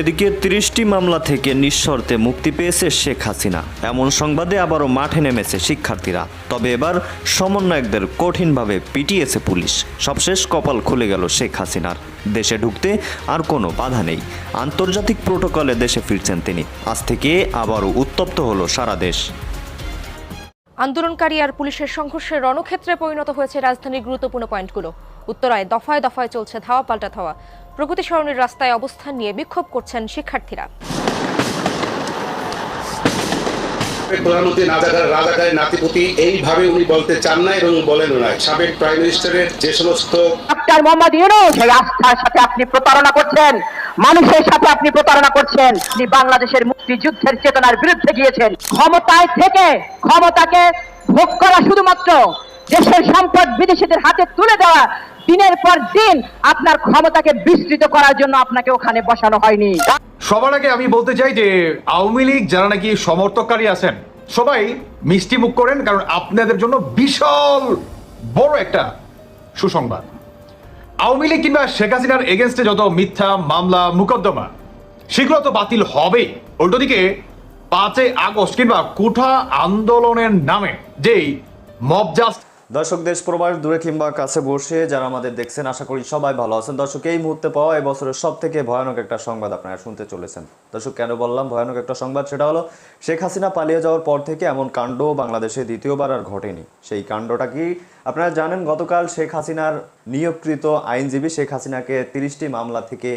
এদিকে তিরিশটি মামলা থেকে নিঃশর্তে মুক্তি পেয়েছে শেখ হাসিনা। এমন সংবাদে আবারও মাঠে নেমেছে শিক্ষার্থীরা। তবে এবার সমন্বয়কদের কঠিনভাবে পিটিয়েছে পুলিশ। সবশেষ কপাল খুলে গেল শেখ হাসিনার। দেশে ঢুকতে আর কোনো বাধা নেই। আন্তর্জাতিক প্রোটোকলে দেশে ফিরছেন তিনি। আজ থেকে আবারও উত্তপ্ত হলো সারা দেশ। আন্দোলনকারী আর পুলিশের সংঘর্ষের রণক্ষেত্রে পরিণত হয়েছে রাজধানীর গুরুত্বপূর্ণ পয়েন্টগুলো। উত্তরায় দফায় দফায় চলছে ধাওয়া, পাল্টা ধাওয়া। প্রগতি সরণির রাস্তায় অবস্থান নিয়ে বিক্ষোভ করছেন শিক্ষার্থীরা। প্রধানমন্ত্রী রাজাকার রাজাকারের নাতিপুতি এইভাবে উনি বলতে চান না এবং বলেন না। সাবেক প্রাইম মিনিস্টারের যে সমস্ত ডক্টর মোহাম্মদ ইউনুস আস্থার সাথে আপনি প্রতারণা করছেন মানুষের সাথে আপনি প্রতারণা করছেন আপনি বাংলাদেশের মুক্তিযুদ্ধের চেতনার বিরুদ্ধে গিয়েছেন। ক্ষমতায় থেকে ক্ষমতাকে ভোগ করা শুধুমাত্র দেশের সম্পদ বিদেশিদের হাতে তুলে দেওয়া দিনের পর দিন আপনার ক্ষমতাকে বিস্তৃত করার জন্য আপনাকে ওখানে বসানো হয়নি। সবার আগে আমি বলতে চাই যে আওয়ামী লীগ যারা নাকি সমর্থককারী আছেন, সবাই মিষ্টি মুখ করেন, কারণ আপনাদের জন্য বিশাল বড় একটা সুসংবাদ। আওয়ামী লীগ কিংবা শেখ হাসিনার এগেনস্টে যত মিথ্যা মামলা, মোকদ্দমা, সেগুলো তো বাতিল হবেই। উল্টো দিকে পাঁচই আগস্ট কিংবা কুঠা আন্দোলনের নামে যেই মব জাস্ট দর্শক, দেশ প্রবাস দূরে কিংবা কাছে বসে যারা আমাদের দেখছেন, আশা করি সবাই ভালো আছেন। দর্শক, এই মুহূর্তে পাওয়া এই বছরের সব থেকে ভয়ানক একটা সংবাদ আপনারা শুনতে চলেছেন। দর্শক, কেন বললাম ভয়ানক একটা সংবাদ? সেটা হলো, শেখ হাসিনা পালিয়ে যাওয়ার পর থেকে এমন কাণ্ড বাংলাদেশে দ্বিতীয়বার আর ঘটেনি। সেই কাণ্ডটা কি আপনারা জানেন? গতকাল শেখ হাসিনার নিয়োগকৃত আইনজীবী শেখ হাসিনাকে তিরিশটি মামলা থেকে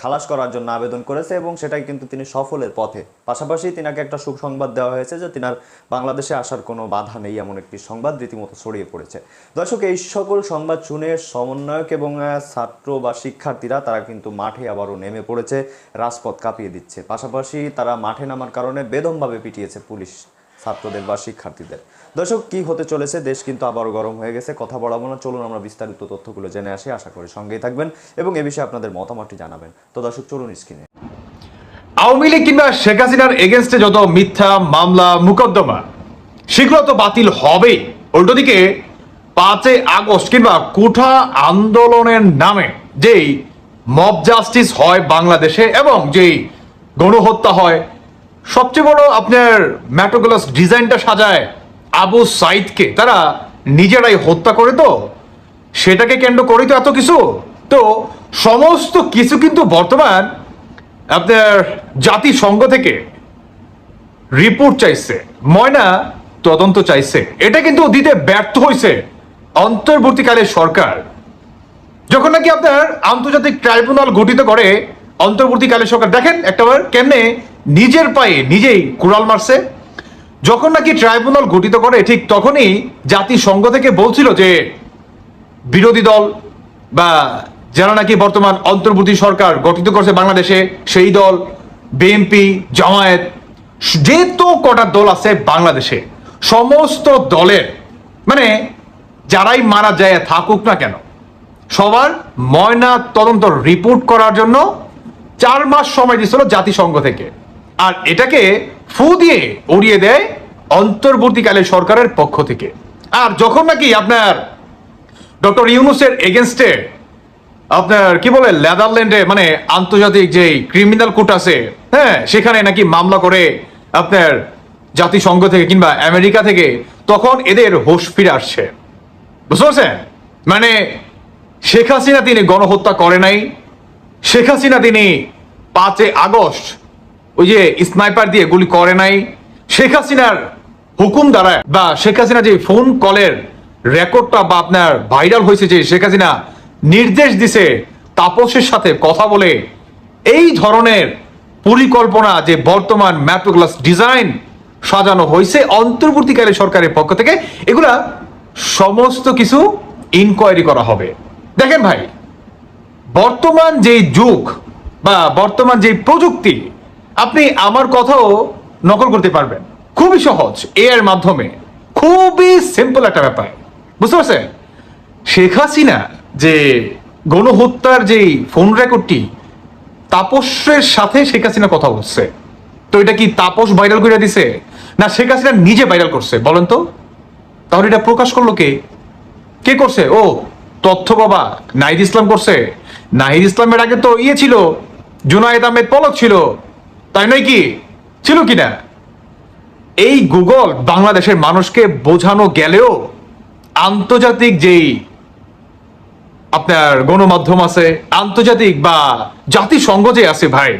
খালাস করার জন্য আবেদন করেছে এবং সেটাই কিন্তু তিনি সফলের পথে। পাশাপাশি তিনাকে একটা সুসংবাদ দেওয়া হয়েছে যে তিনার বাংলাদেশে আসার কোনো বাধা নেই এমন একটি সংবাদ রীতিমতো ছড়িয়ে পড়েছে। দর্শক, এই সকল সংবাদ শুনে সমন্বয়ক এবং ছাত্র বা শিক্ষার্থীরা তারা কিন্তু মাঠে আবারও নেমে পড়েছে, রাজপথ কাঁপিয়ে দিচ্ছে। পাশাপাশি তারা মাঠে নামার কারণে বেদমভাবে পিটিয়েছে পুলিশ। ছাত্রদের বা শিক্ষার্থীদের। দর্শক, কি হতে চলেছে? দেশ কিন্তু আবারও গরম হয়ে গেছে, কথা বলাবো না। চলুন আমরা বিস্তারিত তথ্যগুলো জেনে আসি। আশা করি সঙ্গেই থাকবেন এবং এ বিষয়ে আপনাদের মতামতটি জানাবেন। তো দর্শক, চলুন স্ক্রিনে। আওয়ামী লীগ কিংবা শেখ হাসিনার এগেনস্টে যত মিথ্যা মামলা, মোকদ্দমা সেগুলো তো বাতিল হবেই। উল্টো দিকে, পাঁচই আগস্ট কিংবা কুঠা আন্দোলনের নামে যেই মব জাস্টিস হয় বাংলাদেশে এবং যেই গণহত্যা হয় সবচেয়ে বড় আপনার ম্যাটোগ্লাস ডিজাইনটা সাজায় আবু সাইদকে। তারা নিজেরাই হত্যা করে তো। সেটাকে কেন্দ্র করেই তো এত কিছু। তো সমস্ত কিছু কিন্তু বর্তমান আপনার জাতিসংঘ থেকে রিপোর্ট চাইছে। ময়না তদন্ত চাইছে। এটা কিন্তু দিতে ব্যর্থ হয়েছে অন্তর্বর্তীকালে সরকার। যখন নাকি আপনার আন্তর্জাতিক ট্রাইব্যুনাল গঠিত করে, অন্তর্বর্তীকালে সরকার। দেখেন একটাবার কেমনে নিজের পায়ে নিজেই কুড়াল মারছে। যখন নাকি ট্রাইব্যুনাল গঠিত করে, ঠিক তখনই জাতিসংঘ থেকে বলছিল যে, বিরোধী দল বা যারা নাকি বর্তমান অন্তর্বর্তী সরকার গঠিত করছে বাংলাদেশে, সেই দল, বিএনপি, জামায়াত, যে তো কটা দল আছে বাংলাদেশে, সমস্ত দলের মানে যারাই মারা যায়, থাকুক না কেন, সবার ময়না তদন্ত রিপোর্ট করার জন্য চার মাস সময় দিছিল জাতিসংঘ থেকে। আর এটাকে ফু দিয়ে উড়িয়ে দেয় অন্তর্বর্তীকালে সরকারের পক্ষ থেকে। আর যখন নাকি আপনার ডক্টর ইউনুসের এগেনস্টে আপনার কি বলে, নেদারল্যান্ডে মানে আন্তর্জাতিক যে ক্রিমিনাল কোর্ট আছে হ্যাঁ সেখানে নাকি মামলা করে আপনার জাতিসংঘ থেকে কিংবা আমেরিকা থেকে, তখন এদের হোশ ফিরে আসছে। বুঝতে পারছেন? মানে শেখ হাসিনা তিনি গণহত্যা করে নাই। শেখ হাসিনা তিনি পাঁচে আগস্ট ওই যে স্নাইপার দিয়ে গুলি করে নাই, শেখ হাসিনার হুকুম দ্বারা বা শেখ হাসিনা যে ফোন কলের রেকর্ডটা বা আপনার ভাইরাল হয়েছে যে শেখ হাসিনা নির্দেশ দিছে তাপসের সাথে কথা বলে, এই ধরনের পরিকল্পনা যে বর্তমান ম্যাপোগ্লাস ডিজাইন সাজানো হয়েছে অন্তর্বর্তীকালে সরকারের পক্ষ থেকে, এগুলা সমস্ত কিছু ইনকোয়ারি করা হবে। দেখেন ভাই, বর্তমান যে যুগ বা বর্তমান যে প্রযুক্তি আপনি আমার কথাও নকল করতে পারবেন। খুবই সহজ এর মাধ্যমে। খুবই সিম্পল একটা ব্যাপার। বুঝতে পারছেন? শেখ হাসিনা যে গণহত্যার যে ফোন রেকর্ডটি তাপসের সাথে শেখ হাসিনা কথা বলছে। তো এটা কি তাপস ভাইরাল করে দিছে? না শেখ হাসিনা নিজে ভাইরাল করছে? বলেন তো। তাহলে এটা প্রকাশ করল কে? কে করছে? ও, তথ্য বাবা, নাহিদ ইসলাম করছে। নাহিদ ইসলামের আগে তো ইয়ে ছিল, জুনায়েদ আহমেদ পলক ছিল। তাই নয় কি? ছিল কিনা? এই গুগল বাংলাদেশের মানুষকে বোঝানো গেলেও আন্তর্জাতিক যেই আপনার গণমাধ্যম আছে, আন্তর্জাতিক বা জাতিসংঘ যে আছে ভাই,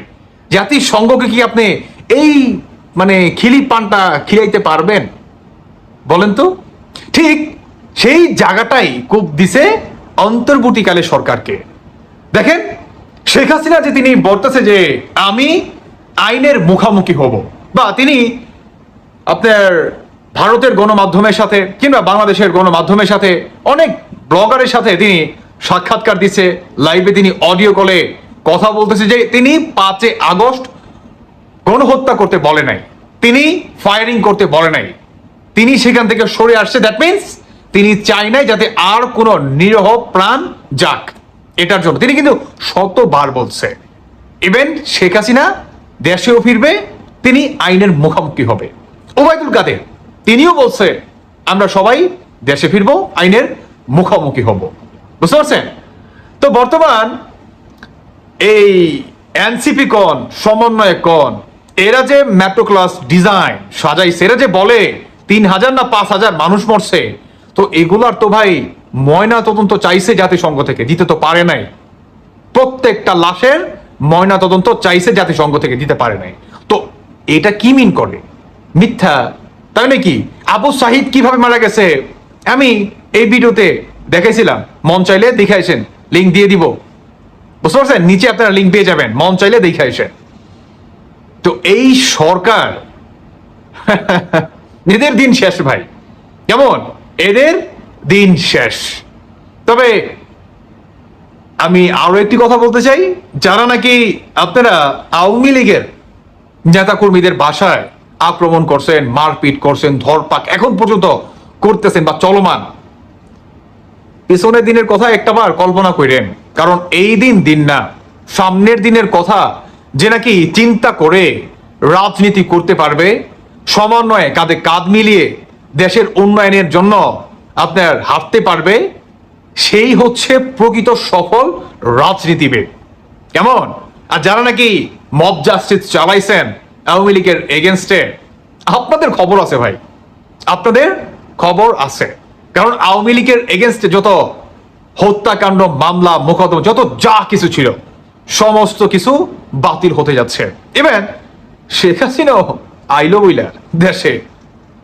জাতিসংঘকে কি আপনি এই মানে খিলি পানটা খিলাইতে পারবেন? বলেন তো। ঠিক সেই জায়গাটাই কূপ দিছে অন্তর্বর্তীকালে সরকারকে। দেখেন, শেখ হাসিনা যে তিনি বলতেছে যে, আমি আইনের মুখামুখি হব। বা তিনি আপনার ভারতের গণমাধ্যমের সাথে কিংবা বাংলাদেশের গণমাধ্যমের সাথে অনেক ব্লগারের সাথে তিনি সাক্ষাৎকার দিচ্ছে লাইভে তিনি অডিও কলে কথা বলতেছে যে তিনি পাঁচে আগস্ট গণহত্যা করতে বলে নাই, তিনি ফায়ারিং করতে বলে নাই। তিনি সেখান থেকে সরে আসছে দ্যাট মিনস তিনি চাই নাই যাতে আর কোনো নিরহ প্রাণ যাক। এটার জন্য। তিনি কিন্তু শতবার বলছে। ইভেন শেখ হাসিনা দেশেও ফিরবে, তিনি আইনের মুখোমুখি হবে। ওবায়দুল কাদের, তিনিও বলছে, আমরা সবাই দেশে ফিরবো, আইনের মুখোমুখি হব। বুঝতে পারছেন? তো বর্তমান এই এনসিপি কন সমন্বয় কন, এরা যে মেট্রো ক্লাস ডিজাইন সাজাইছে, এরা যে বলে, তিন হাজার না পাঁচ হাজার মানুষ মরছে, তো এগুলার তো ভাই ময়না তদন্ত চাইছে জাতিসংঘ থেকে, দিতে তো পারে নাই। প্রত্যেকটা লাশের ময়না তদন্ত চাইছে জাতিসংঘ থেকে, দিতে পারে নাই। তো এটা কি মিন করে? মিথ্যা? তাই নাকি আবু সাহিদ কীভাবে মারা গেছে? আমি এই ভিডিওতে দেখাইছিলাম। মন চাইলে দেখাইছেন লিঙ্ক দিয়ে দিব। বুঝতে পারছেন? নিচে আপনারা লিঙ্ক পেয়ে যাবেন। মন চাইলে দেখে আসেন। তো এই সরকার এদের দিন শেষ ভাই। কেমন? এদের দিন শেষ। তবে আমি আরও একটি কথা বলতে চাই, যারা নাকি আপনারা আওয়ামী লীগের নেতাকর্মীদের বাসায় আক্রমণ করছেন, মারপিট করছেন, ধরপাক এখন পর্যন্ত করতেছেন বা চলমান, পিছনের দিনের কথা একটাবার কল্পনা করেন। কারণ এই দিন দিন না, সামনের দিনের কথা যে নাকি চিন্তা করে রাজনীতি করতে পারবে, সমন্বয়ে কাঁধে কাঁধ মিলিয়ে দেশের উন্নয়নের জন্য আপনার হাঁটতে পারবে সেই হচ্ছে প্রকৃত সফল রাজনীতিবিদ। কেমন? আর যারা নাকি মব জাস্টিস চালাইছেন আওয়ামী লীগের এগেনস্টে আপনাদের খবর আছে ভাই। আপনাদের খবর আছে। কারণ আওয়ামী লীগের এগেনস্টে যত হত্যাকাণ্ড, মামলা, মোকদ্দমা, যত যা কিছু ছিল, সমস্ত কিছু বাতিল হতে যাচ্ছে। এবার শেখ হাসিনাও আইলো বইলা দেশে।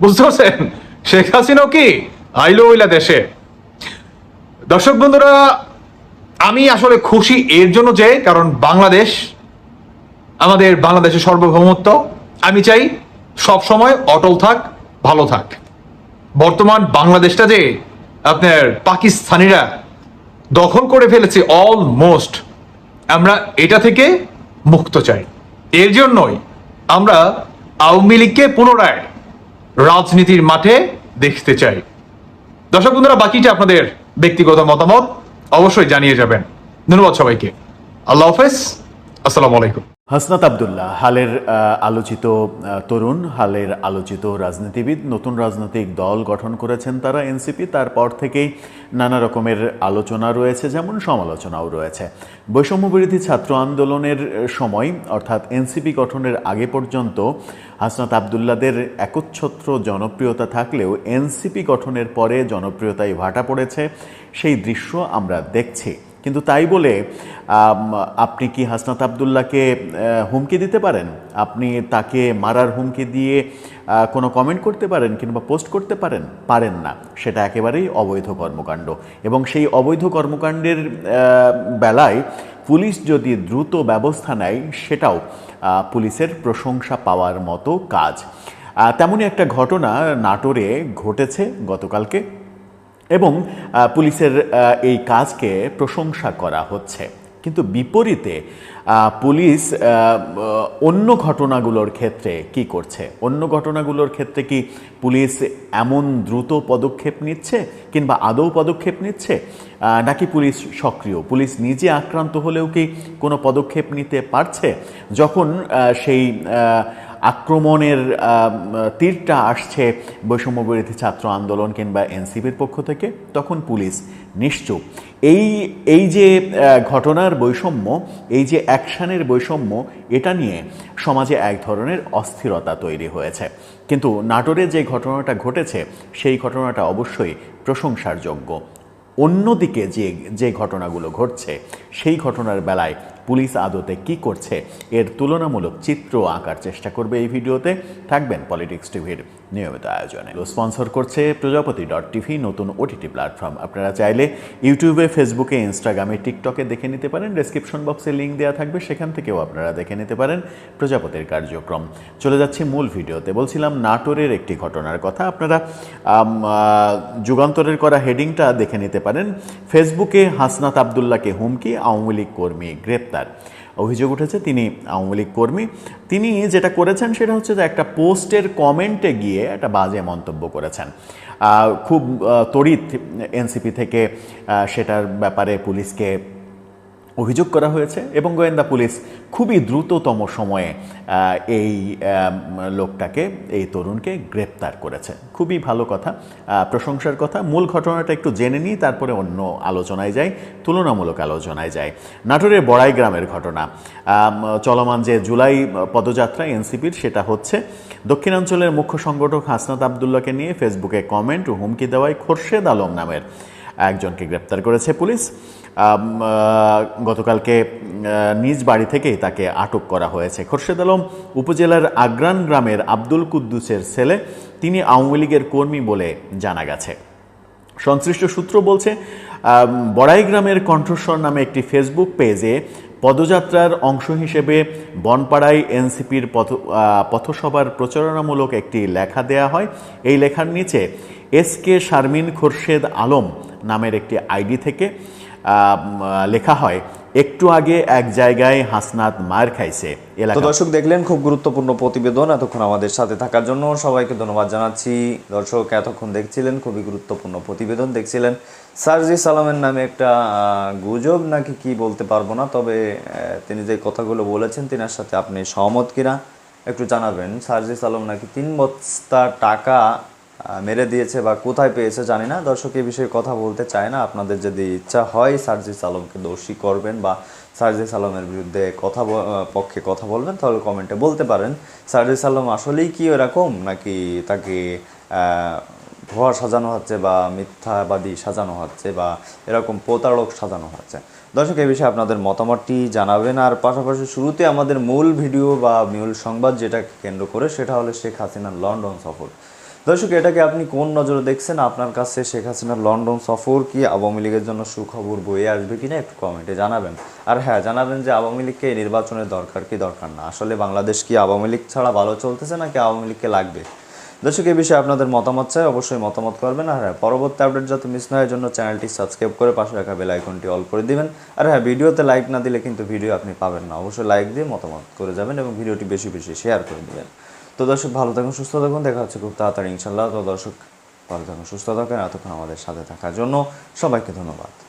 বুঝতে পারছেন? শেখ হাসিনাও কি আইলো বইলা দেশে? দর্শক বন্ধুরা, আমি আসলে খুশি এর জন্য যে, কারণ বাংলাদেশ আমাদের বাংলাদেশের সার্বভৌমত্ব। আমি চাই সব সময় অটল থাক, ভালো থাক। বর্তমান বাংলাদেশটা যে আপনার পাকিস্তানিরা দখল করে ফেলেছে অলমোস্ট আমরা এটা থেকে মুক্ত চাই। এর জন্যই আমরা আওয়ামী লীগকে পুনরায় রাজনীতির মাঠে দেখতে চাই। দর্শক বন্ধুরা, বাকিটা আপনাদের ব্যক্তিগত মতামত অবশ্যই জানিয়ে যাবেন। ধন্যবাদ সবাইকে। আল্লাহ হাফেজ। আসসালামু আলাইকুম। হাসনাত আবদুল্লাহ, হালের আলোচিত তরুণ, হালের আলোচিত রাজনীতিবিদ, নতুন রাজনৈতিক দল গঠন করেছেন তারা এনসিপি, তারপর থেকেই নানা রকমের আলোচনা রয়েছে, যেমন সমালোচনাও রয়েছে। বৈষম্য বিরোধী ছাত্র আন্দোলনের সময়, অর্থাৎ এনসিপি গঠনের আগে পর্যন্ত, হাসনাত আবদুল্লাদের একচ্ছত্র জনপ্রিয়তা থাকলেও এনসিপি গঠনের পরে জনপ্রিয়তায় ভাটা পড়েছে। সেই দৃশ্য আমরা দেখছি। কিন্তু তাই বলে আপনি কি হাসনাত আবদুল্লাহকে হুমকি দিতে পারেন? আপনি তাকে মারার হুমকি দিয়ে কোনো কমেন্ট করতে পারেন কিংবা পোস্ট করতে পারেন? পারেন না। সেটা একেবারেই অবৈধ কর্মকাণ্ড। এবং সেই অবৈধ কর্মকাণ্ডের বেলায় পুলিশ যদি দ্রুত ব্যবস্থা নেয়, সেটাও পুলিশের প্রশংসা পাওয়ার মতো কাজ। তেমনই একটা ঘটনা নাটোরে ঘটেছে গতকালকে। এবং পুলিশের এই কাজকে প্রশংসা করা হচ্ছে। কিন্তু বিপরীতে পুলিশ অন্য ঘটনাগুলোর ক্ষেত্রে কি করছে? অন্য ঘটনাগুলোর ক্ষেত্রে কি পুলিশ এমন দ্রুত পদক্ষেপ নিচ্ছে কিংবা আদৌ পদক্ষেপ নিচ্ছে? নাকি পুলিশ সক্রিয়? পুলিশ নিজে আক্রান্ত হলেও কি কোনো পদক্ষেপ নিতে পারছে? যখন সেই আক্রমণের তীরটা আসছে বৈষম্য বিরোধী ছাত্র আন্দোলন কিংবা এনসিপির পক্ষ থেকে, তখন পুলিশ নিশ্চুপ। এই এই যে ঘটনার বৈষম্য, এই যে অ্যাকশানের বৈষম্য, এটা নিয়ে সমাজে এক ধরনের অস্থিরতা তৈরি হয়েছে। কিন্তু নাটোরে যে ঘটনাটা ঘটেছে, সেই ঘটনাটা অবশ্যই প্রশংসার যোগ্য। অন্যদিকে যে যে ঘটনাগুলো ঘটছে, সেই ঘটনার বেলায় পুলিশ আদতে কি করছে এর তুলনামূলক চিত্র আঁকার চেষ্টা করবে এই ভিডিওতে। থাকবেন পলিটিক্স টিভির নিয়মিত আয়োজনে স্পন্সর করছে প্রজাপতি ডট টিভি নতুন ওটিটি প্ল্যাটফর্ম আপনারা চাইলে ইউটিউবে ফেসবুকে ইনস্টাগ্রামে টিকটকে দেখে নিতে পারেন। ডেসক্রিপশন বক্সে লিঙ্ক দেওয়া থাকবে। সেখান থেকেও আপনারা দেখে নিতে পারেন প্রজাপতির কার্যক্রম। চলে যাচ্ছি মূল ভিডিওতে। বলছিলাম নাটোরের একটি ঘটনার কথা। আপনারা যুগান্তরের করা হেডিংটা দেখে নিতে পারেন। ফেসবুকে হাসনাত আবদুল্লাহকে হুমকি, আওয়ামী লীগ কর্মী গ্রেপ্তার। অভিযোগ উঠেছে, তিনি আওয়ামী লীগ কর্মী। তিনি যেটা করেছেন সেটা হচ্ছে যে একটা পোস্টের কমেন্টে গিয়ে একটা বাজে মন্তব্য করেছেন। খুব তড়িৎ এনসিপি থেকে সেটার ব্যাপারে পুলিশকে অভিযোগ করা হয়েছে এবং গোয়েন্দা পুলিশ খুবই দ্রুততম সময়ে এই লোকটাকে, এই তরুণকে গ্রেপ্তার করেছে। খুবই ভালো কথা প্রশংসার কথা। মূল ঘটনাটা একটু জেনে নিই, তারপরে অন্য আলোচনায় যাই, তুলনামূলক আলোচনায় যাই। নাটোরের বড়াই গ্রামের ঘটনা চলমান যে জুলাই পদযাত্রা এনসিপির, সেটা হচ্ছে দক্ষিণাঞ্চলের মুখ্য সংগঠক হাসনাত আবদুল্লাকে নিয়ে ফেসবুকে কমেন্ট ও হুমকি দেওয়ায় খোরশেদ আলম নামের একজনকে গ্রেপ্তার করেছে পুলিশ। গতকালকে নিজ বাড়ি থেকেই তাকে আটক করা হয়েছে। খোরশেদ আলম উপজেলার আগ্রান গ্রামের আব্দুল কুদ্দুসের ছেলে, তিনি আওয়ামী লীগের কর্মী বলে জানা গেছে। সংশ্লিষ্ট সূত্র বলছে বড়াই গ্রামের কণ্ঠস্বর নামে একটি ফেসবুক পেজে পদযাত্রার অংশ হিসেবে বনপাড়ায় এনসিপির পথ পথসভার প্রচারণামূলক একটি লেখা দেয়া হয়। এই লেখার নিচে, এস কে শারমিন খোরশেদ আলম নামের একটি আইডি থেকে লেখা হয়, একটু আগে এক জায়গায় হাসনাত মার খাইছে তো দর্শক দেখলেন, খুব গুরুত্বপূর্ণ প্রতিবেদন এতক্ষণ আমাদের সাথে থাকার জন্য। সবাইকে ধন্যবাদ জানাচ্ছি। দর্শক, এতক্ষণ দেখছিলেন, খুবই গুরুত্বপূর্ণ প্রতিবেদন দেখছিলেন। সার্জি সালামের নামে একটা গুজব নাকি কি বলতে পারব না, তবে তিনি যে কথাগুলো বলেছেন, তিনার সাথে আপনি সহমত কিনা একটু জানাবেন। সার্জি সালাম নাকি তিন বস্তা টাকা মেরে দিয়েছে বা কোথায় পেয়েছে জানি না। দর্শক এই বিষয়ে কথা বলতে চায় না। আপনাদের যদি ইচ্ছা হয়, সার্জিস আলমকে দোষী করবেন বা সার্জিস আলমের বিরুদ্ধে কথা পক্ষে কথা বলবেন, তাহলে কমেন্টে বলতে পারেন। সার্জিস আলম আসলেই কি এরকম, নাকি তাকে ভুয়া সাজানো হচ্ছে বা মিথ্যাবাদী সাজানো হচ্ছে বা এরকম প্রতারক সাজানো হচ্ছে? দর্শক, এই বিষয়ে আপনাদের মতামতটি জানাবেন। আর পাশাপাশি শুরুতে আমাদের মূল ভিডিও বা মূল সংবাদ যেটাকে কেন্দ্র করে, সেটা হলো শেখ হাসিনার লন্ডন সফর। দর্শক, এটাকে আপনি কোন নজরে দেখছেন? আপনার কাছে শেখ হাসিনার লন্ডন সফর কি? আওয়ামী লীগের জন্য সুখবর বয়ে আসবে কিনা একটু কমেন্টে জানাবেন। আর হ্যাঁ জানাবেন যে আওয়ামী লীগকে নির্বাচনের দরকার কি দরকার না? আসলে বাংলাদেশ কি আওয়ামী লীগ ছাড়া ভালো চলতেছে নাকি আওয়ামী লীগকে লাগবে? দর্শক এই বিষয়ে আপনাদের মতামত চাই অবশ্যই মতামত করবেন। আর হ্যাঁ পরবর্তী আপডেট যাতে মিস না হয় জন্য চ্যানেলটি সাবস্ক্রাইব করে পাশে রাখা বেল আইকনটি অল করে দিবেন। আর হ্যাঁ ভিডিওতে লাইক না দিলে কিন্তু ভিডিও আপনি পাবেন না। অবশ্যই লাইক দিয়ে মতামত করে যাবেন এবং ভিডিওটি বেশি বেশি শেয়ার করে দিবেন। তো দর্শক, ভালো থাকুন, সুস্থ থাকুন। দেখা হচ্ছে খুব তাড়াতাড়ি ইনশাল্লাহ তো দর্শক, ভালো থাকুন, সুস্থ থাকুন। এতক্ষণ আমাদের সাথে থাকার জন্য সবাইকে ধন্যবাদ।